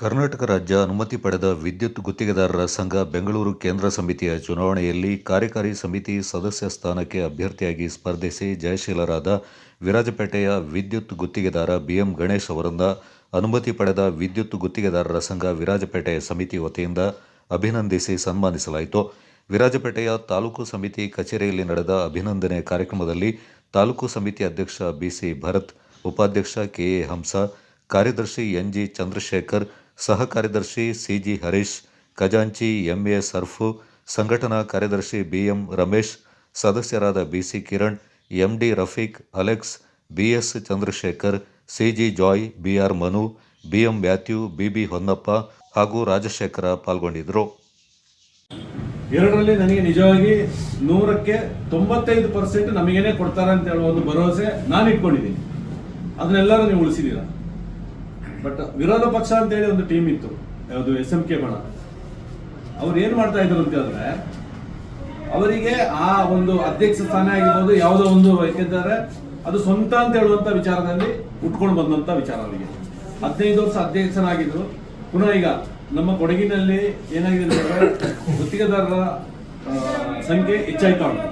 ಕರ್ನಾಟಕ ರಾಜ್ಯ ಅನುಮತಿ ಪಡೆದ ವಿದ್ಯುತ್ ಗುತ್ತಿಗೆದಾರರ ಸಂಘ ಬೆಂಗಳೂರು ಕೇಂದ್ರ ಸಮಿತಿಯ ಚುನಾವಣೆಯಲ್ಲಿ ಕಾರ್ಯಕಾರಿ ಸಮಿತಿ ಸದಸ್ಯ ಸ್ಥಾನಕ್ಕೆ ಅಭ್ಯರ್ಥಿಯಾಗಿ ಸ್ಪರ್ಧಿಸಿ ಜಯಶೀಲರಾದ ವಿರಾಜಪೇಟೆಯ ವಿದ್ಯುತ್ ಗುತ್ತಿಗೆದಾರ ಬಿಎಂ ಗಣೇಶ್ ಅವರಿಂದ ಅನುಮತಿ ಪಡೆದ ವಿದ್ಯುತ್ ಗುತ್ತಿಗೆದಾರರ ಸಂಘ ವಿರಾಜಪೇಟೆಯ ಸಮಿತಿ ವತಿಯಿಂದ ಅಭಿನಂದಿಸಿ ಸನ್ಮಾನಿಸಲಾಯಿತು. ವಿರಾಜಪೇಟೆಯ ತಾಲೂಕು ಸಮಿತಿ ಕಚೇರಿಯಲ್ಲಿ ನಡೆದ ಅಭಿನಂದನೆ ಕಾರ್ಯಕ್ರಮದಲ್ಲಿ ತಾಲೂಕು ಸಮಿತಿ ಅಧ್ಯಕ್ಷ ಬಿಸಿ ಭರತ್, ಉಪಾಧ್ಯಕ್ಷ ಕೆಎ ಹಂಸ, ಕಾರ್ಯದರ್ಶಿ ಎನ್ಜಿ ಚಂದ್ರಶೇಖರ್ ಸಹ ಕಾರ್ಯದರ್ಶಿ ಸಿಜಿ ಹರೀಶ್, ಖಜಾಂಚಿ ಎಂಎ ಸರ್ಫು, ಸಂಘಟನಾ ಕಾರ್ಯದರ್ಶಿ ಬಿಎಂ ರಮೇಶ್, ಸದಸ್ಯರಾದ B C Kiran, M D Rafiq, Alex, B S Chandrashekhar, C G Joy, B R Manu, B M Matthew, B B Honnappa ಹಾಗೂ ರಾಜಶೇಖರ ಪಾಲ್ಗೊಂಡಿದ್ದರು. ಎರಡರಲ್ಲಿ ನನಗೆ ನಿಜವಾಗಿ ನೂರಕ್ಕೆ ತೊಂಬತ್ತೈದು ಪರ್ಸೆಂಟ್ ನಮಗೇನೆ ಕೊಡ್ತಾರೆ ಅಂತ ಹೇಳುವ ಒಂದು ಭರವಸೆ ನಾನು ಇಟ್ಕೊಂಡಿದ್ದೀನಿ ಅದನ್ನೆಲ್ಲರೂ ನೀವು ಉಳಿಸಿದ್ದೀರಾ? ಬಟ್ ವಿರೋಧ ಪಕ್ಷ ಅಂತ ಹೇಳಿ ಒಂದು ಟೀಮ್ ಇತ್ತು. ಯಾವುದು ಎಸ್ ಎಂ ಕೆ ಬಣ ಅವ್ರು ಏನು ಮಾಡ್ತಾ ಇದ್ರು ಅಂತ ಹೇಳಿದ್ರೆ, ಅವರಿಗೆ ಆ ಒಂದು ಅಧ್ಯಕ್ಷ ಸ್ಥಾನ ಆಗಿರ್ಬೋದು, ಯಾವುದೋ ಒಂದು ಯಾಕೆಂದರೆ ಅದು ಸ್ವಂತ ಅಂತ ಹೇಳುವಂತ ವಿಚಾರದಲ್ಲಿ ಉಟ್ಕೊಂಡು ಬಂದಂತ ವಿಚಾರ ಅವರಿಗೆ. ಹದಿನೈದು ವರ್ಷ ಅಧ್ಯಕ್ಷನಾಗಿದ್ರು. ಪುನಃ ಈಗ ನಮ್ಮ ಕೊಡಗಿನಲ್ಲಿ ಏನಾಗಿದೆ ಅಂದರೆ ಗುತ್ತಿಗೆದಾರರ ಸಂಖ್ಯೆ ಹೆಚ್ಚಾಯ್ತಾ ಉಂಟು